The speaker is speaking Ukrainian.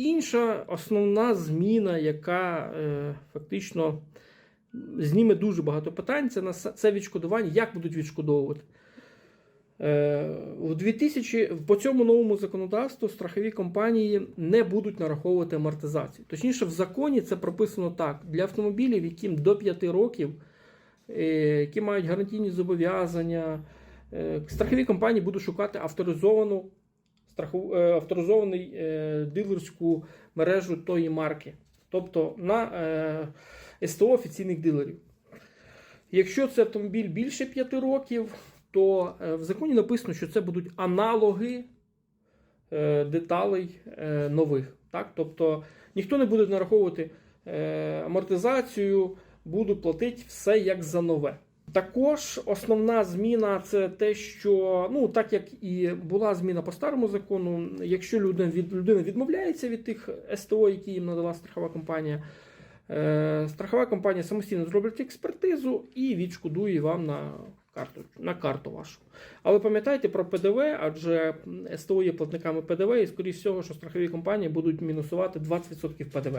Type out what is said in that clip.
інша основна зміна, яка е, фактично зніме дуже багато питань, це, це відшкодування, як будуть відшкодовувати. Е, У 2000, по цьому новому законодавству страхові компанії не будуть нараховувати амортизацію. Точніше, в законі це прописано так: для автомобілів, яким до 5 років, е, які мають гарантійні зобов'язання, е, страхові компанії будуть шукати авторизовану авторизований е, дилерську мережу тої марки, тобто на е, СТО офіційних дилерів. Якщо це автомобіль більше 5 років, то е, в законі написано, що це будуть аналоги е, деталей е, нових. Так? Тобто ніхто не буде нараховувати е, амортизацію, будуть платити все як за нове. Також основна зміна це те, що ну так як і була зміна по старому закону, якщо людина, від, людина відмовляється від тих СТО, які їм надала страхова компанія, е, страхова компанія самостійно зробить експертизу і відшкодує вам на карту, на карту вашу. Але пам'ятайте про ПДВ, адже СТО є платниками ПДВ, і скоріш всього, що страхові компанії будуть мінусувати 20% ПДВ.